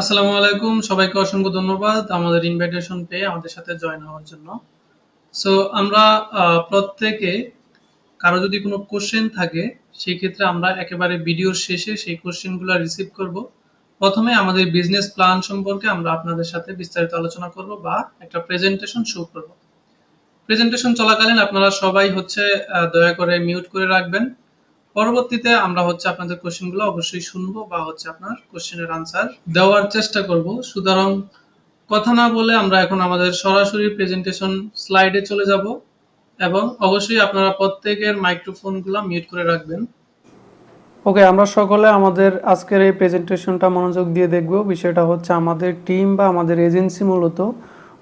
আসসালামু আলাইকুম, সবাইকে অসংখ্য ধন্যবাদ আমাদের ইনভাইটেশন পেয়ে আমাদের সাথে জয়েন হওয়ার জন্য। সো আমরা প্রত্যেকে কারও যদি কোনো কোশ্চেন থাকে সেই ক্ষেত্রে আমরা একেবারে ভিডিওর শেষে সেই কোশ্চেনগুলো রিসিভ করব। প্রথমে আমাদের বিজনেস প্ল্যান সম্পর্কে আমরা আপনাদের সাথে বিস্তারিত আলোচনা করব বা একটা প্রেজেন্টেশন শো করব। প্রেজেন্টেশন চলাকালীন আপনারা সবাই হচ্ছে দয়া করে মিউট করে রাখবেন। পরবর্তীতে আমরা হচ্ছে আপনাদের কোশ্চেনগুলো অবশ্যই শুনব বা হচ্ছে আপনার কোশ্চেনের আনসার দেওয়ার চেষ্টা করব। সুতরাং কথা না বলে আমরা এখন আমাদের সরাসরি প্রেজেন্টেশন স্লাইডে চলে যাব এবং অবশ্যই আপনারা প্রত্যেকের মাইক্রোফোনগুলো মিউট করে রাখবেন। ওকে আমরা সকলে আমাদের আজকের এই প্রেজেন্টেশনটা মনোযোগ দিয়ে দেখব। বিষয়টা হচ্ছে আমাদের টিম বা আমাদের এজেন্সি মূলত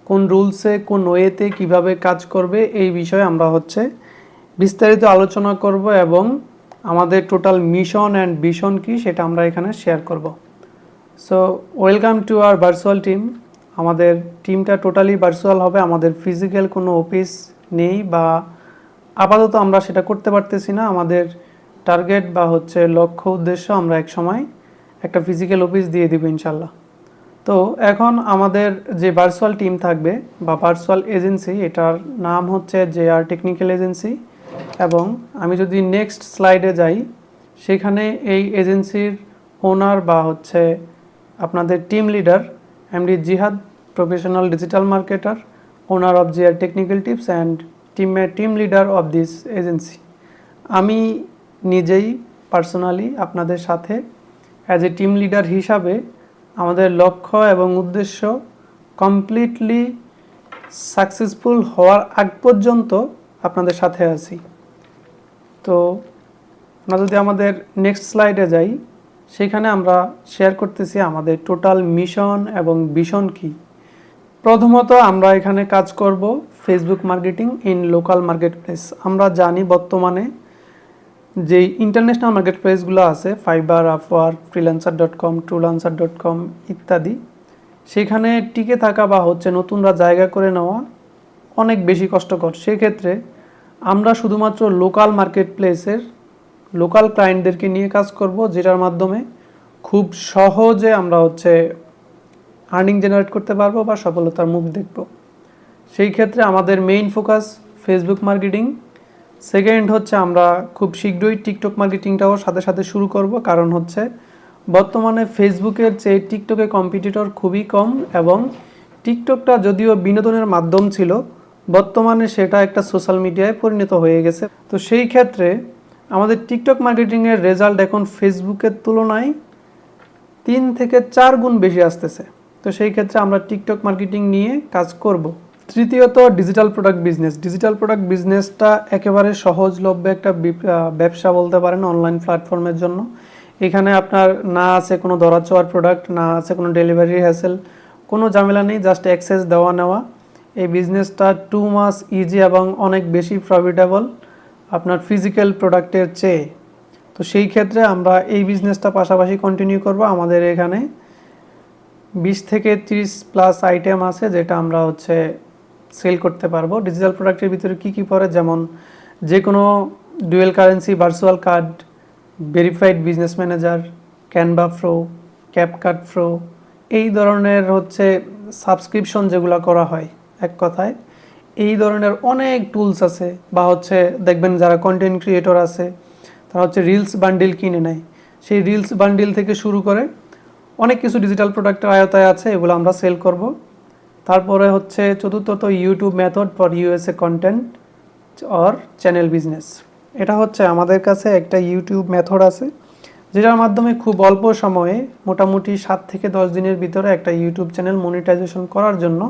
কোন রুলসে কোন ওয়েতে কীভাবে কাজ করবে এই বিষয়ে আমরা হচ্ছে বিস্তারিত আলোচনা করব এবং আমাদের টোটাল মিশন অ্যান্ড ভিশন কি সেটা আমরা এখানে শেয়ার করব। So welcome to our virtual team আমাদের টিমটা টোটালি ভার্চুয়াল হবে, আমাদের ফিজিক্যাল কোনো অফিস নেই বা আপাতত আমরা সেটা করতে পারতেছি না। আমাদের টার্গেট বা হচ্ছে লক্ষ্য উদ্দেশ্য আমরা এক সময় একটা ফিজিক্যাল অফিস দিয়ে দিব ইনশাল্লাহ তো এখন আমাদের যে ভার্চুয়াল টিম থাকবে বা ভার্চুয়াল এজেন্সি এটার নাম হচ্ছে জে আর টেকনিক্যাল এজেন্সি এবং আমি যদি নেক্সট স্লাইডে যাই, সেখানে এই এজেন্সির ওনার বা হচ্ছে আপনাদের team leader MD Jihad professional digital marketer owner of GR technical tips and team team leader of this agency আমি নিজেই পার্সোনালি আপনাদের সাথে অ্যাজ এ টিম লিডার হিসাবে আমাদের লক্ষ্য এবং উদ্দেশ্য কমপ্লিটলি সাকসেসফুল হওয়ার আগ পর্যন্ত আপনাদের সাথে আছি। তো আমরা যদি আমাদের নেক্সট স্লাইডে যাই, সেখানে আমরা শেয়ার করতেছি আমাদের টোটাল মিশন এবং ভিশন কি। প্রথমত আমরা এখানে কাজ করব Facebook marketing in local marketplace আমরা জানি বর্তমানে যে ইন্টারন্যাশনাল মার্কেট প্লেসগুলো আছে Fiverr Upwork freelancer dot com Truelancer dot com ইত্যাদি, সেখানে টিকে থাকা বা হচ্ছে নতুনরা জায়গা করে নেওয়া অনেক বেশি কষ্টকর। সেক্ষেত্রে আমরা শুধুমাত্র লোকাল মার্কেট প্লেসের লোকাল ক্লায়েন্টদেরকে নিয়ে কাজ করব, যেটার মাধ্যমে খুব সহজে আমরা হচ্ছে আর্নিং জেনারেট করতে পারব বা সফলতার মুখ দেখব। সেই ক্ষেত্রে আমাদের main focus Facebook marketing second হচ্ছে আমরা খুব শীঘ্রই টিকটক মার্কেটিংটাও সাথে সাথে শুরু করব, কারণ হচ্ছে বর্তমানে ফেসবুকের চেয়ে টিকটকে কম্পিটিটর খুবই কম এবং টিকটকটা যদিও বিনোদনের মাধ্যম ছিল বর্তমানে সেটা একটা সোশ্যাল মিডিয়ায় পরিণত হয়ে গেছে। তো সেই ক্ষেত্রে আমাদের টিকটক মার্কেটিংয়ের রেজাল্ট এখন ফেসবুকের তুলনায় তিন থেকে চার গুণ বেশি আসতেছে। তো সেই ক্ষেত্রে আমরা টিকটক মার্কেটিং নিয়ে কাজ করব। তৃতীয়ত digital product business digital product বিজনেসটা একেবারে সহজলভ্য একটা ব্যবসা বলতে পারেন অনলাইন প্ল্যাটফর্মের জন্য। এখানে আপনার না আছে কোনো ধরা ধরাছোঁয়ার প্রোডাক্ট না আছে কোনো ডেলিভারি হ্যাসেল কোনো ঝামেলা নেই জাস্ট অ্যাক্সেস দেওয়া নেওয়া এই বিজনেসটা টু মাস ইজি এবং অনেক বেশি প্রফিটেবল আপনার ফিজিক্যাল প্রোডাক্টের চেয়ে। তো সেই ক্ষেত্রে আমরা এই বিজনেসটা পাশাপাশি কন্টিনিউ করব। আমাদের এখানে বিশ থেকে ত্রিশ প্লাস আইটেম আছে যেটা আমরা হচ্ছে সেল করতে পারব। ডিজিটাল প্রোডাক্টের ভিতরে কি কি পড়ে? যেমন যে কোনো dual currency virtual card verified business manager Canva pro CapCut pro এই ধরনের হচ্ছে সাবস্ক্রিপশন যেগুলো করা হয়। এক কথায়। এই ধরনের অনেক টুলস আছে বা হচ্ছে দেখবেন যারা কন্টেন্ট ক্রিয়েটর আছে, তারা হচ্ছে রিলস বান্ডিল কিনে নেয়। সেই রিলস বান্ডিল থেকে শুরু করে অনেক কিছু ডিজিটাল প্রোডাক্টের আয়তায় আছে, এগুলো আমরা সেল করব। তারপরে হচ্ছে চতুর্থত YouTube method for USA content or channel business এটা হচ্ছে আমাদের কাছে একটা ইউটিউব মেথড আছে, যেটার মাধ্যমে খুব অল্প সময়ে মোটামুটি সাত থেকে দশ দিনের ভিতরে একটা ইউটিউব চ্যানেল মনিটাইজেশন করার জন্য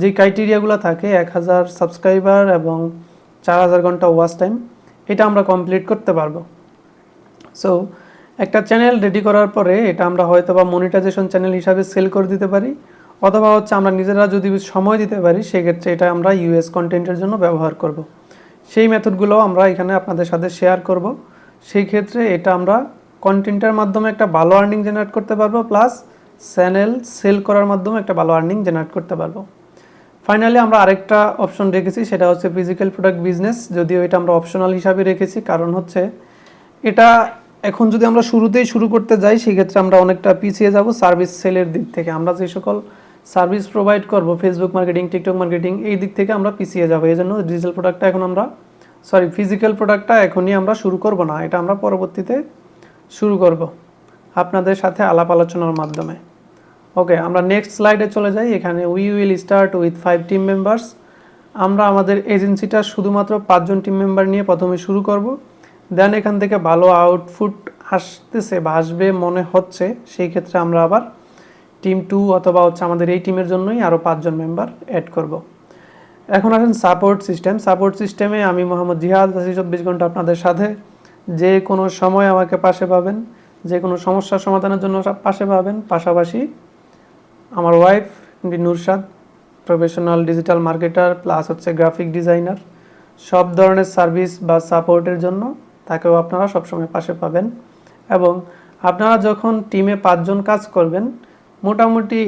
যে ক্রাইটেরিয়াগুলো থাকে, এক হাজার সাবস্ক্রাইবার এবং চার হাজার ঘণ্টা ওয়াচ টাইম এটা আমরা কমপ্লিট করতে পারব। সো একটা চ্যানেল রেডি করার পরে এটা আমরা হয়তো বা মনিটাইজেশন চ্যানেল হিসাবে সেল করে দিতে পারি, অথবা হচ্ছে আমরা নিজেরা যদি সময় দিতে পারি, সেক্ষেত্রে এটা আমরা ইউএস কন্টেন্টের জন্য ব্যবহার করব। সেই মেথডগুলো আমরা এখানে আপনাদের সাথে শেয়ার করব। সেই ক্ষেত্রে এটা আমরা কন্টেন্টের মাধ্যমে একটা ভালো আর্নিং জেনারেট করতে পারব প্লাস চ্যানেল সেল করার মাধ্যমে একটা ভালো আর্নিং জেনারেট করতে পারব। ফাইনালি আমরা আরেকটা অপশন রেখেছি, সেটা হচ্ছে ফিজিক্যাল প্রোডাক্ট বিজনেস যদিও এটা আমরা অপশনাল হিসাবে রেখেছি, কারণ হচ্ছে এটা এখন যদি আমরা শুরুতেই শুরু করতে যাই, সেক্ষেত্রে আমরা অনেকটা পিছিয়ে যাব সার্ভিস সেলের দিক থেকে। আমরা যে সকল সার্ভিস প্রোভাইড করব ফেসবুক মার্কেটিং টিকটক মার্কেটিং এই দিক থেকে আমরা পিছিয়ে যাব। এই জন্য ডিজিটাল প্রোডাক্টটা এখন আমরা সরি ফিজিক্যাল প্রোডাক্টটা এখনই আমরা শুরু করব না, এটা আমরা পরবর্তীতে শুরু করব। আপনাদের সাথে আলাপ আলোচনার মাধ্যমে। ওকে আমরা নেক্সট স্লাইডে চলে যাই। এখানে we will start with five team members আমরা আমাদের এজেন্সিটা শুধুমাত্র পাঁচজন টিম মেম্বার নিয়ে প্রথমে শুরু করব। দেন এখান থেকে ভালো আউটপুট আসতেছে বা আসবে, মনে হচ্ছে। সেই ক্ষেত্রে আমরা আবার টিম টু অথবা হচ্ছে আমাদের এই টিমের জন্যই আরও পাঁচজন মেম্বার অ্যাড করব। এখন আসেন সাপোর্ট সিস্টেম সাপোর্ট সিস্টেমে আমি মোহাম্মদ জিহাদ, আছি চব্বিশ ঘণ্টা আপনাদের সাথে। যে কোনো সময় আমাকে পাশে পাবেন। যে কোনো সমস্যার সমাধানের জন্য পাশে পাবেন। পাশাপাশি আমার wife Nurshad professional digital marketer plus হচ্ছে গ্রাফিক ডিজাইনার সব ধরনের সার্ভিস বা সাপোর্টের জন্য তাকেও আপনারা সবসময় পাশে পাবেন। এবং আপনারা যখন টিমে পাঁচজন কাজ করবেন, মোটামুটি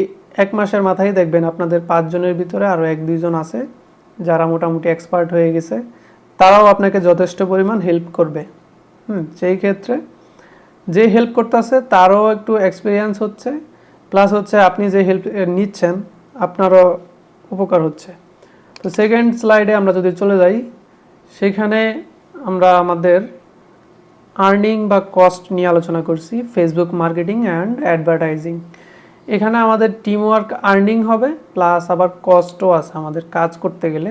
এক মাসের মাথায় দেখবেন আপনাদের পাঁচজনের ভিতরে আরও এক দুইজন আছে, যারা মোটামুটি এক্সপার্ট হয়ে গেছে। তারাও আপনাকে যথেষ্ট পরিমাণ হেল্প করবে। হুম, সেই ক্ষেত্রে যে হেল্প করতেছে, তারও একটু এক্সপিরিয়েন্স হচ্ছে। প্লাস হচ্ছে আপনি যে হেল্প নিচ্ছেন, আপনারও উপকার হচ্ছে। তো সেকেন্ড স্লাইডে আমরা যদি চলে যাই, সেখানে আমরা আমাদের আর্নিং বা কস্ট নিয়ে আলোচনা করছি ফেসবুক মার্কেটিং অ্যান্ড অ্যাডভার্টাইজিং এখানে আমাদের টিম ওয়ার্ক আর্নিং হবে প্লাস আবার কস্টও আছে আমাদের কাজ করতে গেলে।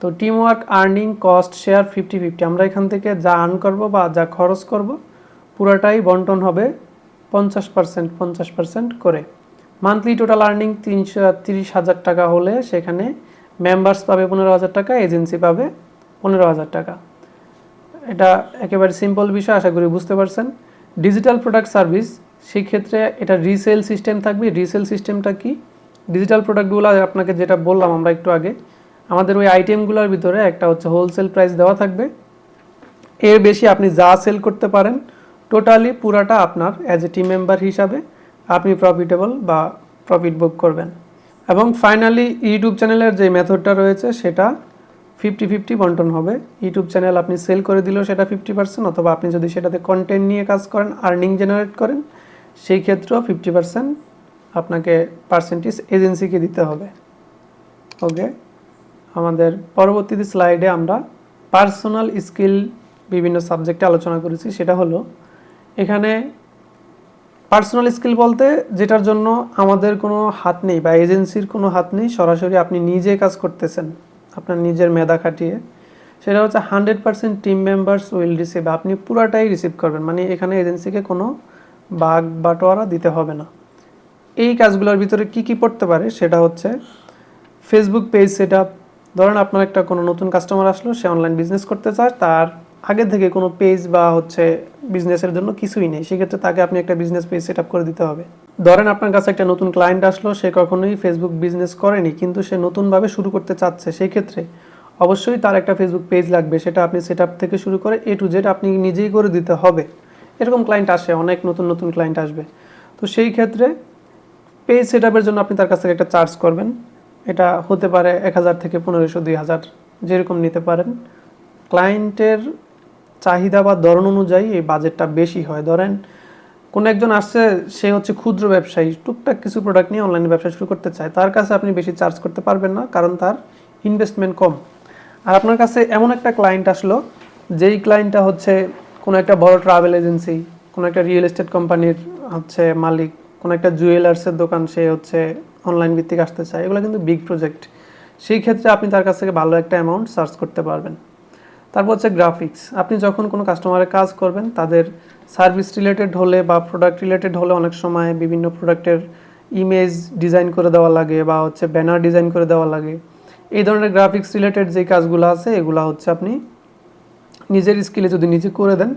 তো team work earning cost share fifty fifty আমরা এখান থেকে যা আর্ন করব বা যা খরচ করব, পুরোটাই বন্টন হবে পঞ্চাশ পার্সেন্ট পঞ্চাশ পার্সেন্ট করে। মান্থলি টোটাল আর্নিং তিনশো, তিরিশ হাজার টাকা হলে সেখানে মেম্বার্স পাবে পনেরো হাজার টাকা এজেন্সি পাবে পনেরো হাজার টাকা। এটা একেবারে সিম্পল বিষয়, আশা করি বুঝতে পারছেন। ডিজিটাল প্রোডাক্ট সার্ভিস সেই ক্ষেত্রে এটা রিসেল সিস্টেম থাকবে। রিসেল সিস্টেমটা কি? ডিজিটাল প্রোডাক্টগুলো আপনাকে যেটা বললাম আমরা একটু আগে, আমাদের ওই আইটেমগুলোর ভিতরে একটা হচ্ছে হোলসেল প্রাইস দেওয়া থাকবে। এর বেশি আপনি যা সেল করতে পারেন টোটালি পুরাটা আপনার অ্যাজ এ টিম মেম্বার হিসাবে। আপনি প্রফিটেবল বা প্রফিট বুক করবেন। এবং ফাইনালি ইউটিউব চ্যানেলের যে মেথডটা রয়েছে, সেটা ফিফটি ফিফটি বন্টন হবে। ইউটিউব চ্যানেল আপনি সেল করে দিলেও সেটা ফিফটি পার্সেন্ট অথবা আপনি যদি সেটাতে কন্টেন্ট নিয়ে কাজ করেন আর্নিং জেনারেট করেন, সেই ক্ষেত্রেও ফিফটি পার্সেন্ট আপনাকে পার্সেন্টেজ এজেন্সিকে দিতে হবে। ওকে আমাদের পরবর্তীতে স্লাইডে আমরা পার্সোনাল স্কিল বিভিন্ন সাবজেক্টে আলোচনা করেছি। সেটা হলো, এখানে পার্সোনাল স্কিল বলতে যেটার জন্য আমাদের কোনো হাত নেই বা এজেন্সির কোনো হাত নেই, সরাসরি আপনি নিজে কাজ করতেছেন, আপনার নিজের মেধা খাটিয়ে, সেটা হচ্ছে hundred percent team members will receive আপনি পুরাটাই রিসিভ করবেন। মানে এখানে এজেন্সিকে কোনো বাগ বাটোয়ারা দিতে হবে না। এই কাজগুলোর ভিতরে কি কি পড়তে পারে সেটা হচ্ছে ফেসবুক পেজ সেট আপ ধরেন আপনার একটা কোনো নতুন কাস্টমার আসলো, সে অনলাইন বিজনেস করতে চায়, তার আগে থেকে কোনো পেজ বা হচ্ছে বিজনেসের জন্য কিছুই নেই। সেক্ষেত্রে তাকে আপনি একটা বিজনেস পেজ সেট করে দিতে হবে। ধরেন আপনার কাছে একটা নতুন ক্লায়েন্ট আসলো, সে কখনোই ফেসবুক বিজনেস করেনি, কিন্তু সে নতুনভাবে শুরু করতে চাচ্ছে। সেই ক্ষেত্রে অবশ্যই তার একটা ফেসবুক পেজ লাগবে, সেটা আপনি সেট থেকে শুরু করে এ টু জেড আপনি নিজেই করে দিতে হবে। এরকম ক্লায়েন্ট আসে, অনেক নতুন নতুন ক্লায়েন্ট আসবে। তো সেই ক্ষেত্রে পেজ সেট জন্য আপনি তার কাছ থেকে একটা চার্জ করবেন। এটা হতে পারে এক হাজার থেকে পনেরোশো, দুই হাজার, যেরকম নিতে পারেন। ক্লায়েন্টের চাহিদা বা ধরন অনুযায়ী এই বাজেটটা বেশি হয়। ধরেন, কোন একজন আসছে, সে হচ্ছে ক্ষুদ্র ব্যবসায়ী, টুকটাক কিছু প্রোডাক্ট নিয়ে অনলাইনে ব্যবসা শুরু করতে চায়। তার কাছে আপনি বেশি চার্জ করতে পারবেন না, কারণ তার ইনভেস্টমেন্ট কম। আর আপনার কাছে এমন একটা ক্লায়েন্ট আসলো, যেই ক্লায়েন্টটা হচ্ছে কোনো একটা বড় ট্রাভেল এজেন্সি কোনো একটা রিয়েল এস্টেট কোম্পানির হচ্ছে মালিক, কোনো একটা জুয়েলার্সের দোকান সে হচ্ছে অনলাইন ভিত্তিক আসতে চায়। এগুলো কিন্তু বিগ প্রজেক্ট সেই ক্ষেত্রে আপনি তার কাছ থেকে ভালো একটা অ্যামাউন্ট সার্চ করতে পারবেন। তারপর হচ্ছে গ্রাফিক্স আপনি যখন কোনো কাস্টমারের কাজ করবেন, তাদের সার্ভিস রিলেটেড হলে বা প্রোডাক্ট রিলেটেড হলে অনেক সময় বিভিন্ন প্রোডাক্টের ইমেজ ডিজাইন করে দেওয়া লাগে বা হচ্ছে ব্যানার ডিজাইন করে দেওয়া লাগে। এই ধরনের গ্রাফিক্স রিলেটেড যে কাজগুলো আছে, এগুলো হচ্ছে আপনি নিজের স্কিলে যদি নিজে করে দেন,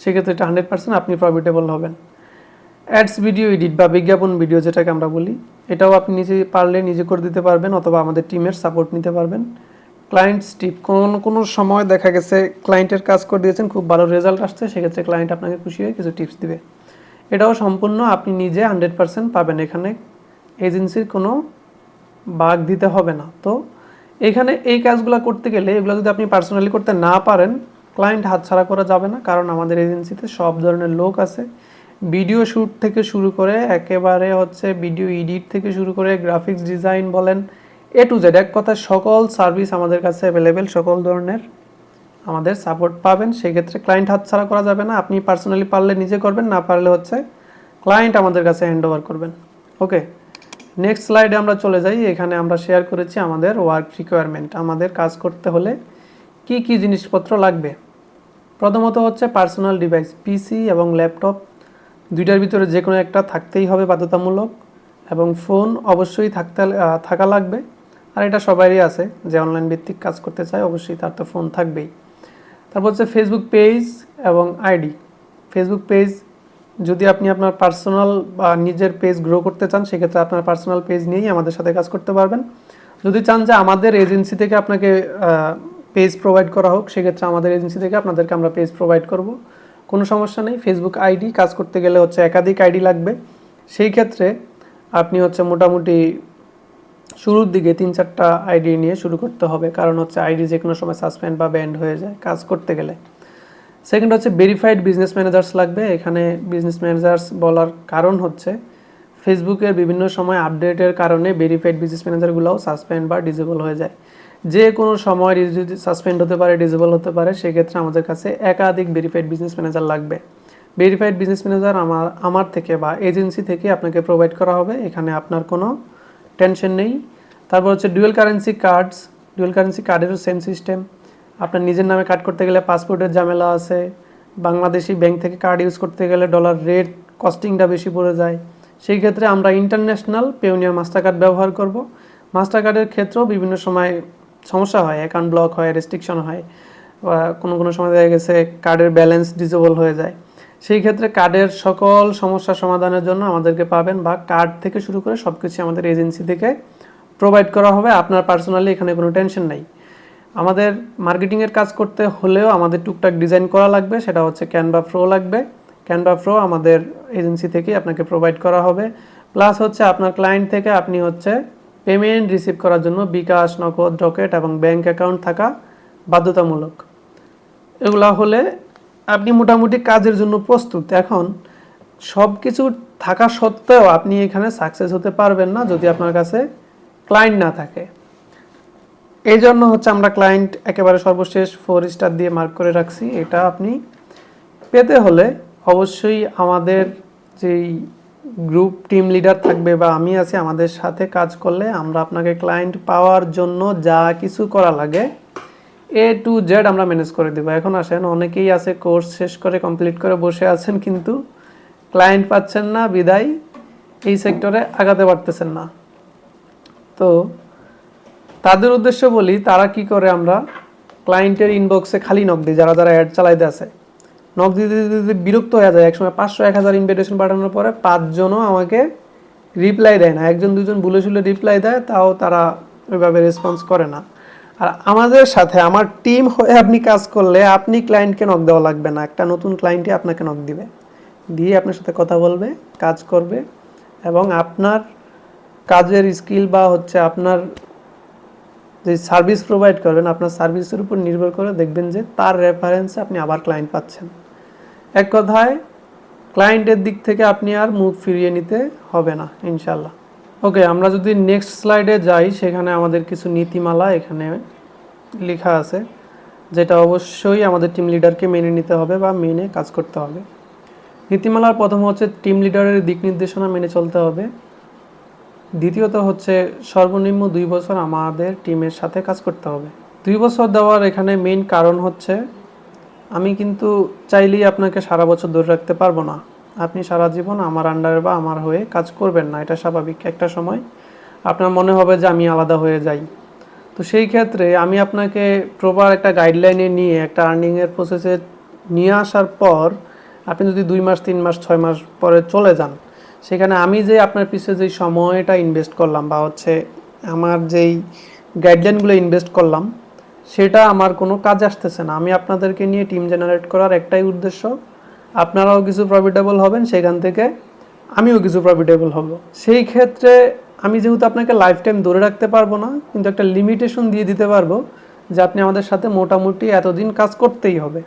সেক্ষেত্রে এটা হান্ড্রেড পার্সেন্ট আপনি প্রফিটেবল হবেন। অ্যাডস ভিডিও এডিট বা বিজ্ঞাপন ভিডিও যেটাকে আমরা বলি, এটাও আপনি নিজে পারলে নিজে করে দিতে পারবেন অথবা আমাদের টিমের সাপোর্ট নিতে পারবেন। ক্লায়েন্ট টিপ কোন, কোনো সময় দেখা গেছে ক্লায়েন্টের কাজ করে দিয়েছেন, খুব ভালো রেজাল্ট আসছে, সেক্ষেত্রে ক্লায়েন্ট আপনাকে খুশি হয়ে কিছু টিপস দিবে। এটাও সম্পূর্ণ আপনি নিজে হান্ড্রেড পার্সেন্ট পাবেন এখানে। এজেন্সির কোনো বাগ দিতে হবে না। তো এখানে এই কাজগুলো করতে গেলে, এগুলো যদি আপনি পার্সোনালি করতে না পারেন ক্লায়েন্ট হাতছাড়া করা যাবে না, কারণ আমাদের এজেন্সিতে সব ধরনের লোক আছে। ভিডিও শ্যুট থেকে শুরু করে, একেবারে হচ্ছে ভিডিও এডিট থেকে শুরু করে গ্রাফিক্স ডিজাইন বলেন এ টু জেড এক কথা সকল সার্ভিস আমাদের কাছে অ্যাভেলেবেল সকল ধরনের আমাদের সাপোর্ট পাবেন। সেই ক্ষেত্রে ক্লায়েন্ট হাতছাড়া করা যাবে না। আপনি পার্সোনালি পারলে নিজে করবেন, না পারলে হচ্ছে ক্লায়েন্ট আমাদের কাছে হ্যান্ড ওভার করবেন। ওকে নেক্সট স্লাইডে আমরা চলে যাই। এখানে আমরা শেয়ার করেছি আমাদের ওয়ার্ক রিকোয়ারমেন্ট আমাদের কাজ করতে হলে কি কি জিনিসপত্র লাগবে? প্রথমত হচ্ছে পার্সোনাল ডিভাইস পিসি এবং ল্যাপটপ দুইটার ভিতরে যে কোনো একটা থাকতেই হবে বাধ্যতামূলক। এবং ফোন অবশ্যই থাকতে থাকা লাগবে। আর এটা সবারই আছে, যে অনলাইন ভিত্তিক কাজ করতে চায়, অবশ্যই তার তো ফোন থাকবেই। তারপর হচ্ছে ফেসবুক পেজ এবং আইডি ফেসবুক পেজ যদি আপনি আপনার পার্সোনাল বা নিজের পেজ গ্রো করতে চান, সেক্ষেত্রে আপনার পার্সোনাল পেজ নিয়েই আমাদের সাথে কাজ করতে পারবেন। যদি চান যে আমাদের এজেন্সি থেকে আপনাকে পেজ প্রোভাইড করা হোক, সেক্ষেত্রে আমাদের এজেন্সি থেকে আপনাদেরকে আমরা পেজ প্রোভাইড করব। কোনো সমস্যা নেই ফেসবুক আইডি কাজ করতে গেলে হচ্ছে একাধিক আইডি লাগবে। সেই ক্ষেত্রে আপনি হচ্ছে মোটামুটি শুরুর দিকে তিন চারটা আইডি নিয়ে শুরু করতে হবে। কারণ হচ্ছে আইডি যে কোনো সময় সাসপেন্ড বা ব্যান্ড হয়ে যায় কাজ করতে গেলে। সেকেন্ড হচ্ছে ভেরিফাইড বিজনেস ম্যানেজার্স লাগবে। এখানে বিজনেস ম্যানেজার্স বলার কারণ হচ্ছে ফেসবুকের বিভিন্ন সময় আপডেটের কারণে ভেরিফাইড বিজনেস ম্যানেজারগুলোও সাসপেন্ড বা ডিজেবল হয়ে যায়। যে কোনো সময় সাসপেন্ড হতে পারে ডিজেবল হতে পারে, সেক্ষেত্রে আমাদের কাছে একাধিক ভেরিফাইড বিজনেস ম্যানেজার লাগবে। ভেরিফাইড বিজনেস ম্যানেজার আমার আমার থেকে বা এজেন্সি থেকে আপনাকে প্রোভাইড করা হবে। এখানে আপনার কোনো টেনশন নেই। তারপর হচ্ছে dual currency cards dual currency কার্ডেরও same system আপনার নিজের নামে কার্ড করতে গেলে পাসপোর্টের ঝামেলা আছে। বাংলাদেশি ব্যাংক থেকে কার্ড ইউজ করতে গেলে ডলার রেট কস্টিংটা বেশি পড়ে যায়। সেই ক্ষেত্রে আমরা ইন্টারন্যাশনাল পেউনিয়ার মাস্টার কার্ড ব্যবহার করব। মাস্টার কার্ডের ক্ষেত্রেও বিভিন্ন সময় সমস্যা হয় অ্যাকাউন্ট ব্লক হয় রেস্ট্রিকশন হয়। বা কোনো কোনো সময় দেখা গেছে কার্ডের ব্যালেন্স ডিজেবল হয়ে যায়। সেই ক্ষেত্রে কার্ডের সকল সমস্যা সমাধানের জন্য আমাদেরকে পাবেন বা কার্ড থেকে শুরু করে সব কিছু আমাদের এজেন্সি থেকে প্রোভাইড করা হবে। আপনার পার্সোনালি এখানে কোনো টেনশন নাই। আমাদের মার্কেটিংয়ের কাজ করতে হলেও আমাদের টুকটাক ডিজাইন করা লাগবে, সেটা হচ্ছে ক্যানভা প্রো লাগবে। ক্যানভা প্রো আমাদের এজেন্সি থেকে আপনাকে প্রোভাইড করা হবে। প্লাস হচ্ছে আপনার ক্লায়েন্ট থেকে আপনি হচ্ছে পেমেন্ট রিসিভ করার জন্য বিকাশ, নগদ, রকেট এবং ব্যাংক অ্যাকাউন্ট থাকা বাধ্যতামূলক। এগুলা হলে আপনি মোটামুটি কাজের জন্য প্রস্তুত। এখন সব কিছু থাকা সত্ত্বেও আপনি এখানে সাকসেস হতে পারবেন না যদি আপনার কাছে ক্লায়েন্ট না থাকে। এই জন্য হচ্ছে আমরা ক্লায়েন্ট একেবারে সর্বশেষ ফোর স্টার দিয়ে মার্ক করে রাখছি। এটা আপনি পেতে হলে অবশ্যই আমাদের যেই গ্রুপ টিম লিডার থাকবে বা আমি আছি আমাদের সাথে কাজ করলে আমরা আপনাকে ক্লায়েন্ট পাওয়ার জন্য যা কিছু করা লাগে এ টু জেড আমরা ম্যানেজ করে দেবো। এখন আসেন, অনেকেই আছে কোর্স শেষ করে কমপ্লিট করে বসে আছেন কিন্তু ক্লায়েন্ট পাচ্ছেন না, বিদায়। এই সেক্টরে আগাতে পারতেছেন না। তো তাদের উদ্দেশ্য বলি, তারা কি করে আমরা ক্লায়েন্টের ইনবক্সে খালি নক দিই, যারা যারা অ্যাড চালাইতে আছে। নক দিতে দিতে দিতে বিরক্ত হয়ে যায়। একসময় পাঁচশো, এক হাজার ইনভিটেশন পাঠানোর পরে পাঁচজনও আমাকে রিপ্লাই দেয় না। একজন, দুজন ভুলে শুলে রিপ্লাই দেয়, তাও তারা ওইভাবে রেসপন্স করে না। আর আমাদের সাথে আমার টিম হয়ে আপনি কাজ করলে আপনি ক্লায়েন্টকে নক দেওয়া লাগবে না। একটা নতুন ক্লায়েন্টই আপনাকে নক দিবে। দিয়ে আপনার সাথে কথা বলবে, কাজ করবে এবং আপনার কাজের স্কিল বা হচ্ছে আপনার যে সার্ভিস প্রোভাইড করবেন, আপনার সার্ভিসের উপর নির্ভর করে দেখবেন যে তার রেফারেন্সে আপনি আবার ক্লায়েন্ট পাচ্ছেন। এক কথায় ক্লায়েন্টের দিক থেকে আপনি আর মুখ ফিরিয়ে নিতে হবে না ইনশাল্লাহ ওকে আমরা যদি নেক্সট স্লাইডে যাই, সেখানে আমাদের কিছু নীতিমালা এখানে লেখা আছে, যেটা অবশ্যই আমাদের টিম লিডারকে মেনে নিতে হবে বা মেনে কাজ করতে হবে। নীতিমালার প্রথম হচ্ছে টিম লিডারের দিক নির্দেশনা মেনে চলতে হবে। দ্বিতীয়ত হচ্ছে সর্বনিম্ন দুই বছর আমাদের টিমের সাথে কাজ করতে হবে। দুই বছর দেওয়ার এখানে মেইন কারণ হচ্ছে, আমি কিন্তু চাইলেই আপনাকে সারা বছর ধরে রাখতে পারব না। আপনি সারা জীবন আমার আন্ডারে বা আমার হয়ে কাজ করবেন না, এটা স্বাভাবিক একটা সময়। আপনার মনে হবে যে আমি আলাদা হয়ে যাই। তো সেই ক্ষেত্রে আমি আপনাকে প্রপার একটা গাইডলাইনে নিয়ে একটা আর্নিংয়ের প্রসেসে নিয়ে আসার পর, আপনি যদি দুই মাস, তিন মাস, ছয় মাস পরে চলে যান, সেখানে আমি যে আপনার পিছনে যেই সময়টা ইনভেস্ট করলাম বা হচ্ছে আমার যেই গাইডলাইনগুলো ইনভেস্ট করলাম, সেটা আমার কোনো কাজ আসতেছে না। আমি আপনাদেরকে নিয়ে টিম জেনারেট করার একটাই উদ্দেশ্য আপনারাও কিছু প্রফিটেবল হবেন, সেখান থেকে আমিও কিছু প্রফিটেবল হব। সেই ক্ষেত্রে আমি যেহেতু আপনাকে লাইফ টাইম ধরে রাখতে পারব না, কিন্তু একটা লিমিটেশন দিয়ে দিতে পারব যে আপনি আমাদের সাথে মোটামুটি এতদিন কাজ করতেই হবে।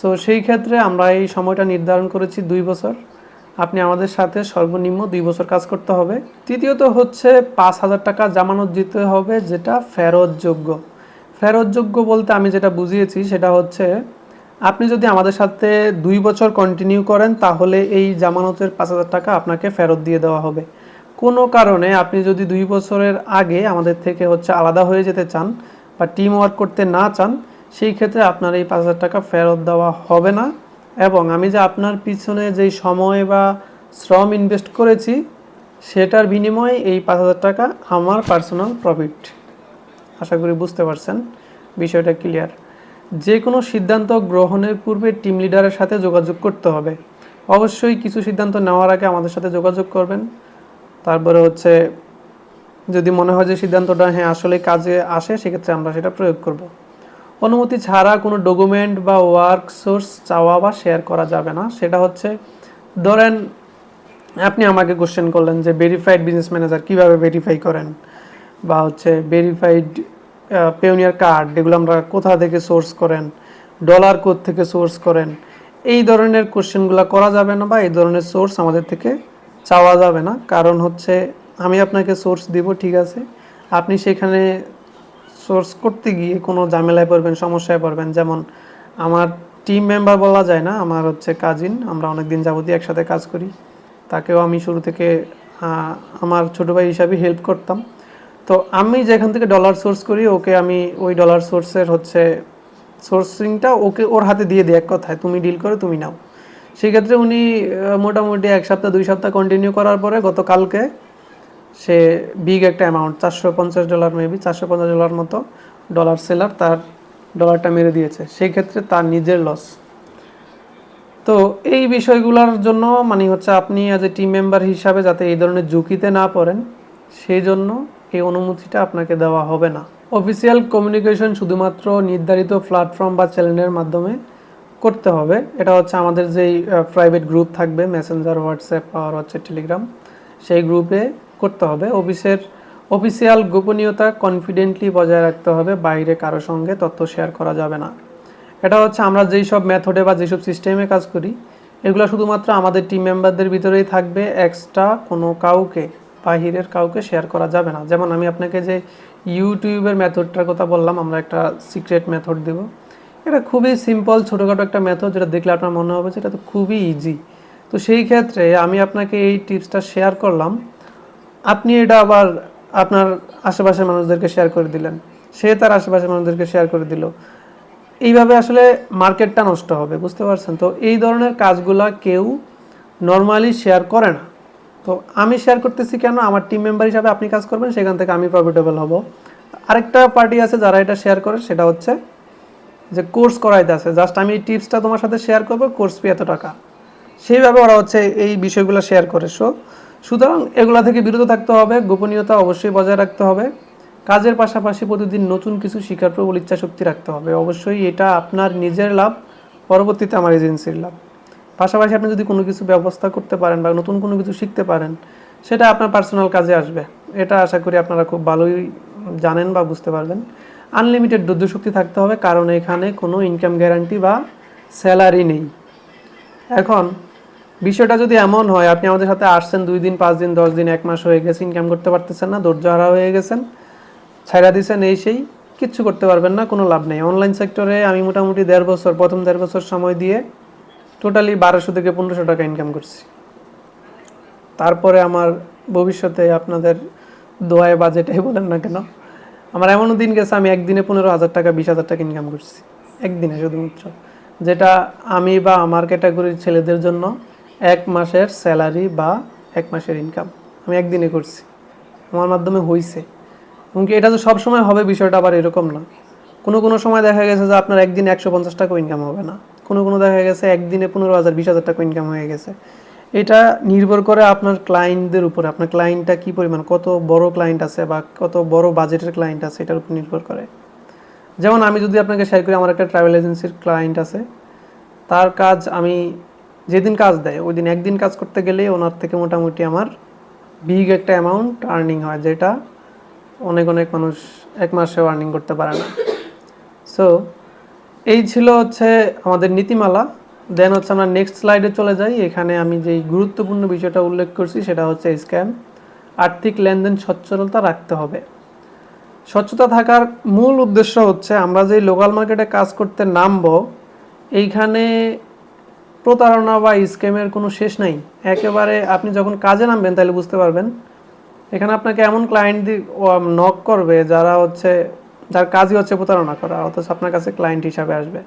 সো সেই ক্ষেত্রে আমরা এই সময়টা নির্ধারণ করেছি দুই বছর। আপনি আমাদের সাথে সর্বনিম্ন দুই বছর কাজ করতে হবে। তৃতীয়ত হচ্ছে পাঁচ হাজার টাকা জামানত দিতে হবে, যেটা ফেরতযোগ্য। ফেরতযোগ্য বলতে আমি যেটা বুঝিয়েছি, সেটা হচ্ছে আপনি যদি আমাদের সাথে দুই বছর কন্টিনিউ করেন, তাহলে এই জামানতের পাঁচ হাজার টাকা আপনাকে ফেরত দিয়ে দেওয়া হবে। কোনো কারণে আপনি যদি দুই বছরের আগে আমাদের থেকে হচ্ছে আলাদা হয়ে যেতে চান বা টিম ওয়ার্ক করতে না চান, সেই ক্ষেত্রে আপনার এই পাঁচ হাজার টাকা ফেরত দেওয়া হবে না। এবং আমি যে আপনার পিছনে যেই সময় বা শ্রম ইনভেস্ট করেছি, সেটার বিনিময়ে এই পাঁচ হাজার টাকা আমার পার্সোনাল প্রফিট আশা করি বুঝতে পারছেন, বিষয়টা ক্লিয়ার যে কোনো সিদ্ধান্ত গ্রহণের পূর্বে টিম লিডারের সাথে যোগাযোগ করতে হবে। অবশ্যই কিছু সিদ্ধান্ত নেওয়ার আগে আমাদের সাথে যোগাযোগ করবেন। তারপরে হচ্ছে, যদি মনে হয় যে সিদ্ধান্তটা হ্যাঁ আসলে কাজে আসে, সেক্ষেত্রে আমরা সেটা প্রয়োগ করব। অনুমতি ছাড়া কোনো ডকুমেন্ট বা ওয়ার্ক সোর্স চাওয়া বা শেয়ার করা যাবে না। সেটা হচ্ছে, ধরেন আপনি আমাকে কোশ্চেন করলেন যে ভেরিফাইড বিজনেস ম্যানেজার কীভাবে ভেরিফাই করেন? বা হচ্ছে ভেরিফাইড পেউনিয়ার কার্ড এগুলো আমরা কোথা থেকে সোর্স করেন? ডলার কোড থেকে সোর্স করেন? এই ধরনের কোশ্চেনগুলো করা যাবে না বা এই ধরনের সোর্স আমাদের থেকে চাওয়া যাবে না। কারণ হচ্ছে, আমি আপনাকে সোর্স দিব, ঠিক আছে? আপনি সেখানে সোর্স করতে গিয়ে কোনো ঝামেলায় পড়বেন, সমস্যায় পড়বেন। যেমন, আমার টিম মেম্বার বলা যায় না, আমার হচ্ছে কাজিন আমরা অনেক দিন যাবতীয় একসাথে কাজ করি। তাকেও আমি শুরু থেকে আমার ছোটো ভাই হিসাবে হেল্প করতাম। তো আমি যেখান থেকে ডলার সোর্স করি, ওকে আমি ওই ডলার সোর্সের হচ্ছে সোর্সিংটা ওকে ওর হাতে দিয়ে দিই এক কথায়, তুমি ডিল করো, তুমি নাও। সেক্ষেত্রে উনি মোটামুটি এক সপ্তাহ, দুই সপ্তাহ কন্টিনিউ করার পরে গতকালকে সে বিগ একটা অ্যামাউন্ট চারশো পঞ্চাশ ডলার মেবি চারশো পঞ্চাশ ডলার মতো ডলার সেলার তার ডলারটা মেরে দিয়েছে। সেই ক্ষেত্রে তার নিজের লস তো এই বিষয়গুলোর জন্য মানে হচ্ছে আপনি অ্যাজ এ টিম মেম্বার হিসাবে যাতে এই ধরনের ঝুঁকিতে না পড়েন, সেই জন্য এই অনুমতিটা আপনাকে দেওয়া হবে না। অফিসিয়াল কমিউনিকেশন শুধুমাত্র নির্ধারিত প্ল্যাটফর্ম বা চ্যানেলের মাধ্যমে করতে হবে। এটা হচ্ছে আমাদের যেই প্রাইভেট গ্রুপ থাকবে মেসেঞ্জার হোয়াটসঅ্যাপ আর হচ্ছে টেলিগ্রাম সেই গ্রুপে করতে হবে। অফিসের অফিসিয়াল গোপনীয়তা কনফিডেন্টলি বজায় রাখতে হবে, বাইরে কারও সঙ্গে তথ্য শেয়ার করা যাবে না। এটা হচ্ছে আমরা যেই সব মেথডে বা যেসব সিস্টেমে কাজ করি, এগুলো শুধুমাত্র আমাদের টিম মেম্বারদের ভিতরেই থাকবে এক্সট্রা কোনো কাউকে। বাহিরের কাউকে শেয়ার করা যাবে না। যেমন আমি আপনাকে যে ইউটিউবের মেথডটার কথা বললাম, আমরা একটা সিক্রেট মেথড দেব। এটা খুবই সিম্পল ছোটোখাটো একটা মেথড যেটা দেখলে আপনার মনে হবে এটা তো খুবই ইজি তো সেই ক্ষেত্রে আমি আপনাকে এই টিপসটা শেয়ার করলাম। আপনি এটা আবার আপনার আশেপাশের মানুষদেরকে শেয়ার করে দিলেন। সে তার আশেপাশের মানুষদেরকে শেয়ার করে দিল। এইভাবে আসলে মার্কেটটা নষ্ট হবে, বুঝতে পারছেন? তো এই ধরনের কাজগুলা কেউ নর্মালি শেয়ার করে না। তো আমি শেয়ার করতেছি কেন? আমার টিম মেম্বার হিসাবে আপনি কাজ করবেন, সেখান থেকে আমি প্রফিটেবল হব। আরেকটা পার্টি আছে যারা এটা শেয়ার করে, সেটা হচ্ছে যে কোর্স করাইতে আছে। জাস্ট আমি এই টিপসটা তোমার সাথে শেয়ার করব কোর্স ফি এত টাকা। সেইভাবে ওরা হচ্ছে এই বিষয়গুলো শেয়ার করে। সো সুতরাং এগুলা থেকে বিরত থাকতে হবে, গোপনীয়তা অবশ্যই বজায় রাখতে হবে। কাজের পাশাপাশি প্রতিদিন নতুন কিছু শিকার প্রবল ইচ্ছা শক্তি রাখতে হবে। অবশ্যই এটা আপনার নিজের লাভ, পরবর্তীতে আমার এজেন্সির লাভ। পাশাপাশি আপনি যদি কোনো কিছু ব্যবস্থা করতে পারেন বা নতুন কোনো কিছু শিখতে পারেন, সেটা আপনার পার্সোনাল কাজে আসবে। এটা আশা করি আপনারা খুব ভালোই জানেন বা বুঝতে পারবেন। আনলিমিটেড ধৈর্য শক্তি থাকতে হবে, কারণ এখানে কোনো ইনকাম গ্যারান্টি বা স্যালারি নেই। এখন, বিষয়টা যদি এমন হয়, আপনি আমাদের সাথে আসছেন দুই দিন, পাঁচ দিন, দশ দিন, এক মাস হয়ে গেছে ইনকাম করতে পারতেছেন না, ধৈর্য হারা হয়ে গেছেন ছাইরা দিছেন, এই সেই, কিচ্ছু করতে পারবেন না, কোনো লাভ নেই। অনলাইন সেক্টরে আমি মোটামুটি দেড় বছর, প্রথম দেড় বছর সময় দিয়ে টোটালি বারোশো থেকে পনেরোশো টাকা ইনকাম করছি। তারপরে আমার ভবিষ্যতে আপনাদের দোয়ায় বাজেটাই বলেন না কেন, আমার এমনও দিন গেছে, আমি একদিনে পনেরো হাজার টাকা, বিশ হাজার টাকা ইনকাম করছি। একদিনে শুধুমাত্র। যেটা আমি বা আমার ক্যাটাগরির ছেলেদের জন্য এক মাসের স্যালারি বা এক মাসের ইনকাম আমি একদিনে করছি। আমার মাধ্যমে হইছে। এমনকি এটা তো সবসময় হবে, বিষয়টা আবার এরকম না। কোনো কোনো সময় দেখা গেছে যে আপনার একদিন একশো পঞ্চাশ টাকা ইনকাম হবে না। কোনো কোনো দেখা গেছে, একদিনে পনেরো হাজার, বিশ হাজার টাকা ইনকাম হয়ে গেছে। এটা নির্ভর করে আপনার ক্লায়েন্টদের উপরে, আপনার ক্লায়েন্টটা কী পরিমাণ, কত বড় ক্লায়েন্ট আছে বা কত বড় বাজেটের ক্লায়েন্ট আছে, এটার উপর নির্ভর করে। যেমন আমি যদি আপনাকে শেয়ার করি, আমার একটা ট্রাভেল এজেন্সির ক্লায়েন্ট আছে। তার কাজ আমি যেদিন কাজ দেয়, ওই দিন একদিন কাজ করতে গেলে ওনার থেকে মোটামুটি আমার বিগ একটা অ্যামাউন্ট আর্নিং হয়, যেটা অনেক অনেক মানুষ এক মাসেও আর্নিং করতে পারে না। সো এই ছিল হচ্ছে আমাদের নীতিমালা। দেন হচ্ছে আমরা নেক্সট স্লাইডে চলে যাই। এখানে আমি যেই গুরুত্বপূর্ণ বিষয়টা উল্লেখ করছি, সেটা হচ্ছে স্ক্যাম আর্থিক লেনদেন সচ্ছলতা রাখতে হবে। স্বচ্ছতা থাকার মূল উদ্দেশ্য হচ্ছে আমরা যে লোকাল মার্কেটে কাজ করতে নামবো, এইখানে প্রতারণা বা স্ক্যামের কোনো শেষ নাই। একেবারে আপনি যখন কাজে নামবেন, তাহলে বুঝতে পারবেন। এখানে আপনাকে এমন ক্লায়েন্ট নক করবে যারা হচ্ছে যার কাজই হচ্ছে প্রতারণা করা, অথচ আপনার কাছে ক্লায়েন্ট হিসাবে আসবে।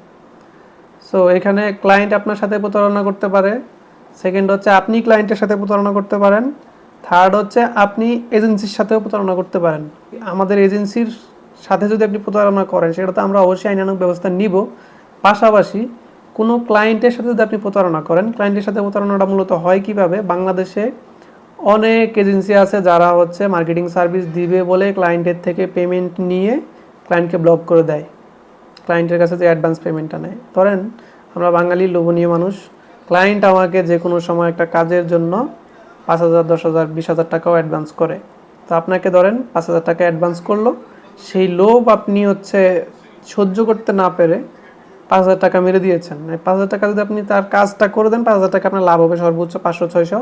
সো এখানে ক্লায়েন্ট আপনার সাথে প্রতারণা করতে পারে। সেকেন্ড হচ্ছে আপনি ক্লায়েন্টের সাথে প্রতারণা করতে পারেন। থার্ড হচ্ছে আপনি এজেন্সির সাথেও প্রতারণা করতে পারেন। আমাদের এজেন্সির সাথে যদি আপনি প্রতারণা করেন, সেটা তো আমরা অবশ্যই আইনানুক ব্যবস্থা নিব। পাশাপাশি কোনো ক্লায়েন্টের সাথে যদি আপনি প্রতারণা করেন ক্লায়েন্টের সাথে প্রতারণাটা মূলত হয় কীভাবে? বাংলাদেশে অনেক এজেন্সি আছে যারা হচ্ছে মার্কেটিং সার্ভিস দিবে বলে ক্লায়েন্টের থেকে পেমেন্ট নিয়ে ক্লায়েন্টকে ব্লক করে দেয় ক্লায়েন্টের কাছে যে অ্যাডভান্স পেমেন্টটা নেয়। ধরেন, আমরা বাঙালি লোভনীয় মানুষ ক্লায়েন্ট আমাকে যে কোনো সময় একটা কাজের জন্য পাঁচ হাজার, দশ হাজার, বিশ হাজার টাকাও অ্যাডভান্স করে। তো আপনাকে ধরেন, পাঁচ হাজার টাকা অ্যাডভান্স করল, সেই লোভ আপনি হচ্ছে সহ্য করতে না পেরে পাঁচ হাজার টাকা মেরে দিয়েছেন। এই পাঁচ হাজার টাকা যদি আপনি তার কাজটা করে দেন, পাঁচ হাজার টাকা আপনার লাভ হবে সর্বোচ্চ পাঁচশো, ছয়শো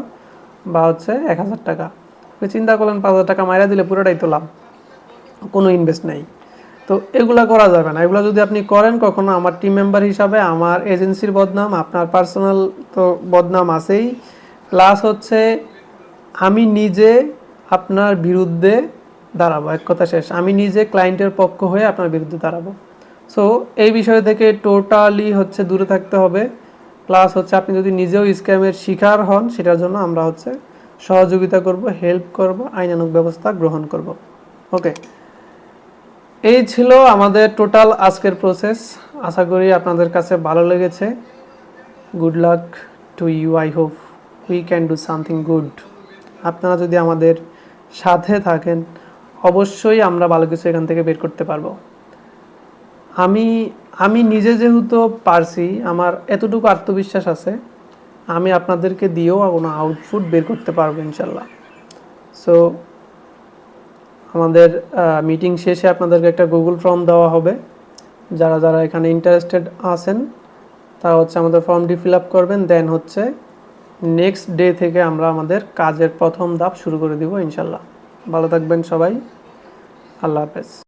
বা হচ্ছে এক হাজার টাকা। আপনি চিন্তা করলেন, পাঁচ হাজার টাকা মাইরা দিলে পুরোটাই তো লাভ। কোনো ইনভেস্ট নেই। তো এগুলা করা যাবে না। এগুলো যদি আপনি করেন কখনো আমার টিম মেম্বার হিসাবে, আমার এজেন্সির বদনাম, আপনার পার্সোনাল তো বদনাম আছেই। প্লাস হচ্ছে, আমি নিজে আপনার বিরুদ্ধে দাঁড়াবো, এক কথা শেষ। আমি নিজে ক্লায়েন্টের পক্ষ হয়ে আপনার বিরুদ্ধে দাঁড়াবো। সো এই বিষয় থেকে টোটালি হচ্ছে দূরে থাকতে হবে। প্লাস হচ্ছে, আপনি যদি নিজেও স্ক্যামের শিকার হন, সেটার জন্য আমরা হচ্ছে সহযোগিতা করব হেল্প করব আইনানুক ব্যবস্থা গ্রহণ করব। ওকে এই ছিল আমাদের টোটাল আজকের প্রসেস আশা করি আপনাদের কাছে ভালো লেগেছে। Good luck to you I hope we can do something good আপনারা যদি আমাদের সাথে থাকেন, অবশ্যই আমরা ভালো কিছু এখান থেকে বের করতে পারব। আমি আমি নিজে যেহেতু পারছি, আমার এতটুকু আত্মবিশ্বাস আছে, আমি আপনাদেরকে দিয়েও কোনো আউটপুট বের করতে পারব ইনশাল্লাহ। সো আমাদের মিটিং শেষে আপনাদেরকে একটা গুগল ফর্ম দেওয়া হবে। যারা যারা এখানে ইন্টারেস্টেড আছেন, তারা হচ্ছে আমাদের ফর্মটি ফিল আপ করবেন। দেন হচ্ছে নেক্সট ডে থেকে আমরা আমাদের কাজের প্রথম ধাপ শুরু করে দিব ইনশাল্লাহ। ভালো থাকবেন সবাই। আল্লাহ হাফেজ।